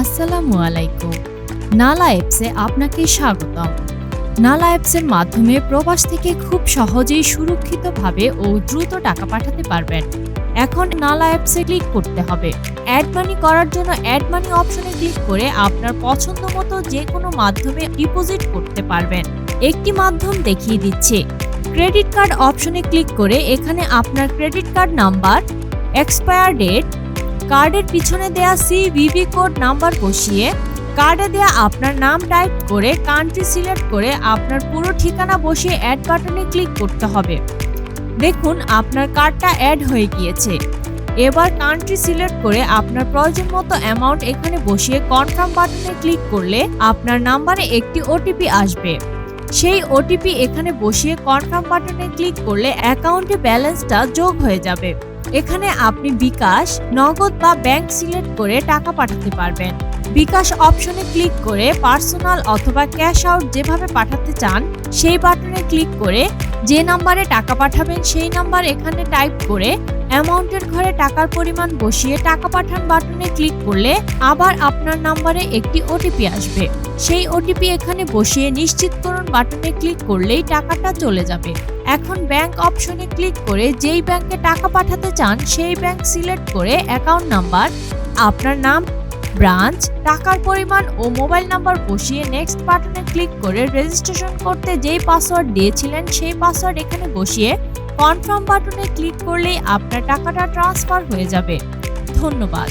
আসসালামু আলাইকুম। নালা অ্যাপসে আপনাকে স্বাগতম। নালা অ্যাপসের মাধ্যমে প্রবাস থেকে খুব সহজেই সুরক্ষিতভাবে ও দ্রুত টাকা পাঠাতে পারবেন। এখন নালা অ্যাপসে ক্লিক করতে হবে। অ্যাড মানি করার জন্য অ্যাড মানি অপশনে ক্লিক করে আপনার পছন্দ মতো যে কোনো মাধ্যমে ডিপোজিট করতে পারবেন। একটি মাধ্যম দেখিয়ে দিচ্ছে। ক্রেডিট কার্ড অপশনে ক্লিক করে এখানে আপনার credit card number, expire date কার্ডের পিছনে দেয়া সিভিভি কোড নাম্বার বসিয়ে কার্ডে দেয়া আপনার নাম টাইপ করে কান্ট্রি সিলেক্ট করে আপনার পুরো ঠিকানা বসিয়ে অ্যাড বাটনে ক্লিক করতে হবে। দেখুন, আপনার কার্ডটা অ্যাড হয়ে গিয়েছে। এবার কান্ট্রি সিলেক্ট করে আপনার প্রয়োজন মতো অ্যামাউন্ট এখানে বসিয়ে কনফার্ম বাটনে ক্লিক করলে আপনার নাম্বারে একটি ওটিপি আসবে। সেই ওটিপি এখানে বসিয়ে কনফার্ম বাটনে ক্লিক করলে অ্যাকাউন্টে ব্যালেন্সটা যোগ হয়ে যাবে। এখানে আপনি বিকাশ, নগদ বা ব্যাংক সিলেক্ট করে টাকা পাঠাতে পারবেন। বিকাশ অপশনে ক্লিক করে পার্সোনাল অথবা ক্যাশ আউট যেভাবে পাঠাতে চান, সেই বাটনে ক্লিক করে যে নাম্বারে টাকা পাঠাবেন, সেই নাম্বার এখানে টাইপ করে অ্যামাউন্টের ঘরে টাকার পরিমাণ বসিয়ে টাকা পাঠান বাটনে ক্লিক করলে আবার আপনার নাম্বারে একটি ওটিপি আসবে। সেই ওটিপি এখানে বসিয়ে নিশ্চিতকরণ বাটনে ক্লিক করলেই টাকাটা চলে যাবে। এখন ব্যাংক অপশনে ক্লিক করে যেই ব্যাংকে টাকা পাঠাতে চান সেই ব্যাংক সিলেক্ট করে অ্যাকাউন্ট নাম্বার, আপনার নাম, ব্রাঞ্চ, টাকার পরিমাণ ও মোবাইল নাম্বার বসিয়ে নেক্সট বাটনে ক্লিক করে রেজিস্ট্রেশন করতে যেই পাসওয়ার্ড দিয়েছিলেন সেই পাসওয়ার্ড এখানে বসিয়ে কনফার্ম বাটনে ক্লিক করলে আপনার টাকাটা ট্রান্সফার হয়ে যাবে। ধন্যবাদ।